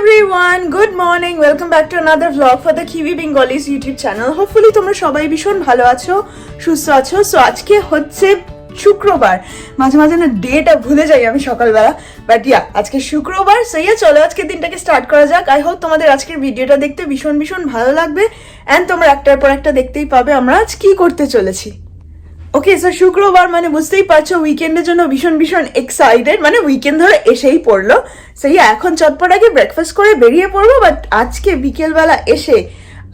everyone, good morning. Welcome back to another vlog for the Kiwi Bengalis YouTube channel. Hopefully তোমরা সবাই ভীষণ ভালো আছো সুস্থ আছো। সো আজকে হচ্ছে শুক্রবার। মাঝে মাঝে না ডেটা ভুলে যাই আমি সকালবেলা। বাট ইয়া আজকে শুক্রবার। সো ইয়া চলো আজকে দিনটাকে স্টার্ট করা যাক। আই হোপ তোমাদের আজকের ভিডিওটা দেখতে ভীষণ ভীষণ ভালো লাগবে। অ্যান্ড তোমরা একটার পর একটা দেখতেই পাবে আমরা আজ কি করতে চলেছি। ওকে স্যার শুক্রবার মানে বুঝতেই পারছ উইকেন্ডের জন্য ভীষণ ভীষণ এক্সাইটেড মানে উইকেন্ড ধরে এসেই পড়ল। সেই এখন চটপট আগে ব্রেকফাস্ট করে বেরিয়ে পড়ব বাট আজকে বিকেলবেলা এসে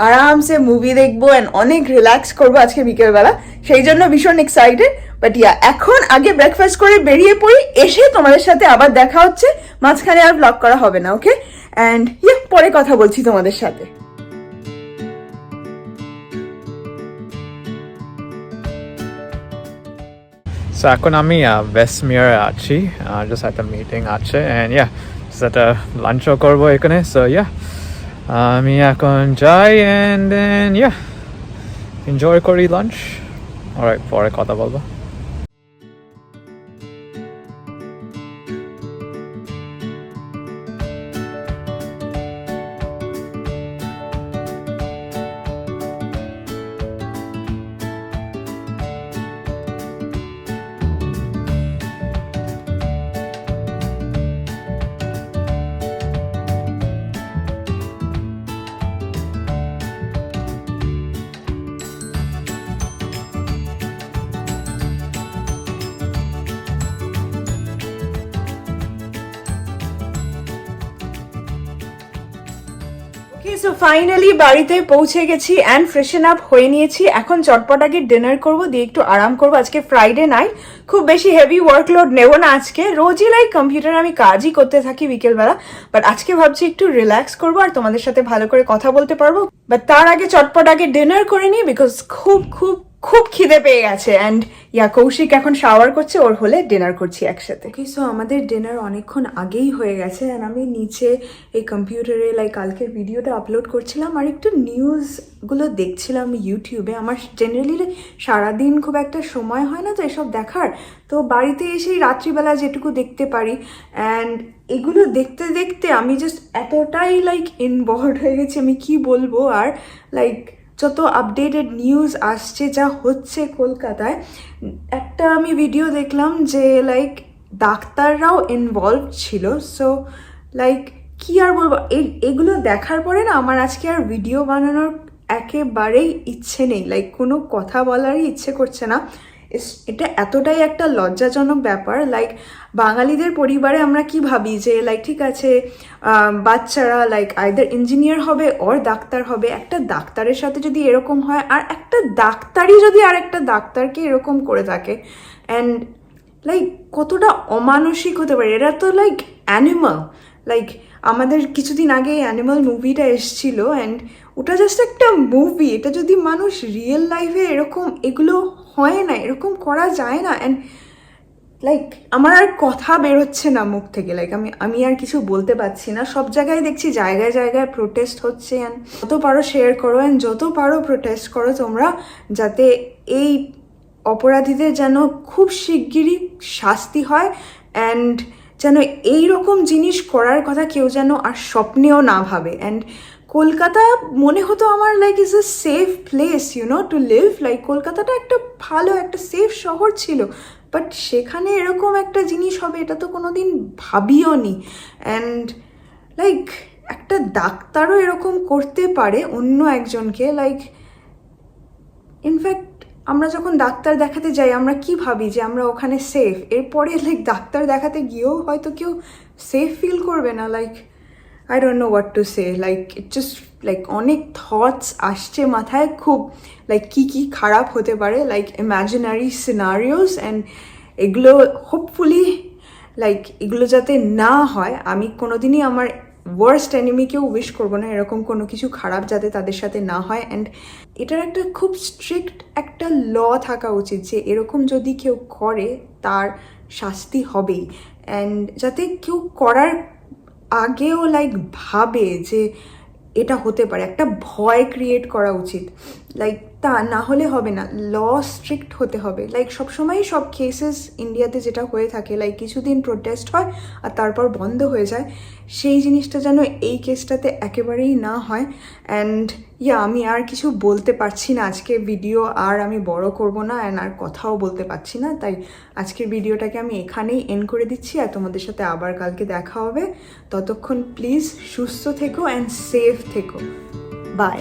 আরামসে মুভি দেখব অ্যান্ড অনেক রিল্যাক্স করব আজকে বিকেলবেলা। সেই জন্য ভীষণ এক্সাইটেড বাট ইয়া এখন আগে ব্রেকফাস্ট করে বেরিয়ে পড়ি, এসে তোমাদের সাথে আবার দেখা হচ্ছে। মাঝখানে আর ব্লগ করা হবে না ওকে অ্যান্ড ইয়া পরে কথা বলছি তোমাদের সাথে। সো এখন আমি ওয়েস্টমিয়ারে আছি জাস্ট একটা মিটিং আছে অ্যান্ড ইয়া একটা লাঞ্চও করব এখানে সো ইয়া আমি এখন যাই অ্যান্ড দেন ইয়া এনজয় করি লাঞ্চ অলরাইট পরে কথা বলব ওকে সো ফাইনালি বাড়িতে পৌঁছে গেছি অ্যান্ড ফ্রেশন আপ হয়ে নিয়েছি। এখন চটপট আগে ডিনার করব, দিয়ে একটু আরাম করব। আজকে ফ্রাইডে নাইট খুব বেশি হেভি ওয়ার্কলোড নেব না আজকে। রোজই লাইক কম্পিউটার আমি কাজই করতে থাকি বিকেলবেলা। বাট আজকে ভাবছি একটু রিল্যাক্স করব আর তোমাদের সাথে ভালো করে কথা বলতে পারব। বাট তার আগে চটপট আগে ডিনার করে নিই বিকজ খুব খুব খুব খিদে পেয়ে গেছে অ্যান্ড ইয়া, কৌশিক এখন শাওয়ার করছে, ওর হলে ডিনার করছি একসাথে। ওকে সো আমাদের ডিনার অনেকক্ষণ আগেই হয়ে গেছে অ্যান্ড আমি নিচে এই কম্পিউটারে লাইক কালকের ভিডিওটা আপলোড করছিলাম আর একটু নিউজগুলো দেখছিলাম ইউটিউবে আমার জেনারেলি সারাদিন খুব একটা সময় হয় না তো এসব দেখার। তো বাড়িতে এসেই রাত্রিবেলা যেটুকু দেখতে পারি অ্যান্ড এগুলো দেখতে দেখতে আমি জাস্ট এতটাই লাইক ইনভলভ হয়ে গেছি, আমি কি বলব আর লাইক যত আপডেটেড নিউজ আসছে, যা হচ্ছে কলকাতায়, একটা আমি ভিডিও দেখলাম যে লাইক ডাক্তাররাও ইনভলভ ছিল। সো লাইক কি আর বলব? এগুলো দেখার পরে না, আমার আজকে আর ভিডিও বানানোর একেবারেই ইচ্ছে নেই। লাইক কোনো কথা বলারই ইচ্ছে করছে না। এটা এতটাই একটা লজ্জাজনক ব্যাপার লাইক বাঙালিদের পরিবারে আমরা কি ভাবি যে লাইক ঠিক আছে বাচ্চারা লাইক আইদার ইঞ্জিনিয়ার হবে ওর ডাক্তার হবে। একটা ডাক্তারের সাথে যদি এরকম হয়, আর একটা ডাক্তারই যদি আর একটা ডাক্তারকে এরকম করে থাকে অ্যান্ড লাইক কতটা অমানসিক হতে পারে। এরা তো লাইক অ্যানিমাল লাইক আমাদের কিছুদিন আগে অ্যানিমাল মুভিটা এসছিল অ্যান্ড ওটা জাস্ট একটা মুভি এটা যদি মানুষ রিয়েল লাইফে এরকম এগুলো হয় না, এরকম করা যায় না। অ্যান্ড লাইক আমার আর কথা বেরোচ্ছে না মুখ থেকে। লাইক আমি আমি আর কিছু বলতে পারছি না। সব জায়গায় দেখছি জায়গায় জায়গায় প্রোটেস্ট হচ্ছে অ্যান্ড যত পারো শেয়ার করো অ্যান্ড যত পারো প্রোটেস্ট করো তোমরা যাতে এই অপরাধীদের যেন খুব শিগগিরই শাস্তি হয়। অ্যান্ড যেন এই রকম জিনিস করার কথা কেউ যেন আর স্বপ্নেও না ভাবে। অ্যান্ড কলকাতা মনে হতো আমার like is a safe place you know to live like কলকাতাটা একটা ভালো, একটা সেফ শহর ছিল। বাট সেখানে এরকম একটা জিনিস হবে, এটা তো কোনো দিন ভাবিও নি। অ্যান্ড লাইক একটা ডাক্তারও এরকম করতে পারে অন্য একজনকে। লাইক ইনফ্যাক্ট আমরা যখন ডাক্তার দেখাতে যাই, আমরা কি ভাবি যে আমরা ওখানে সেফ এরপরে লাইক ডাক্তার দেখাতে গিয়েও হয়তো কেউ সেফ ফিল করবে না like I don't know what to say like it just like অনেক থটস আসছে মাথায়, খুব লাইক কি কি খারাপ হতে পারে লাইক ইম্যাজিনারি সিনারিওস অ্যান্ড এগুলো হোপফুলি লাইক এগুলো যাতে না হয়, আমি কোনোদিনই আমার ওয়ার্স্ট এনিমিকেও উইশ করব না, এরকম কোনো কিছু খারাপ যাতে তাদের সাথে না হয় অ্যান্ড এটার একটা খুব স্ট্রিক্ট একটা ল থাকা উচিত যে এরকম যদি কেউ করে, তার শাস্তি হবেই। অ্যান্ড যাতে কেউ করার আগেও লাইক ভাবে যে এটা হতে পারে। একটা ভয় ক্রিয়েট করা উচিত। লাইক তা না হলে হবে না। ল স্ট্রিক্ট হতে হবে। লাইক সবসময়ই সব কেসেস ইন্ডিয়াতে যেটা হয়ে থাকে লাইক কিছুদিন প্রোটেস্ট হয় আর তারপর বন্ধ হয়ে যায়। সেই জিনিসটা যেন এই কেসটাতে একেবারেই না হয়। অ্যান্ড ইয়া, আমি আর কিছু বলতে পারছি না আজকে ভিডিও আর আমি বড় করব না অ্যান্ড আর কথাও বলতে পারছি না, তাই আজকের ভিডিওটাকে আমি এখানেই এন্ড করে দিচ্ছি, আর তোমাদের সাথে আবার কালকে দেখা হবে। ততক্ষণ প্লিজ সুস্থ থেকো অ্যান্ড সেফ থেকো। বাই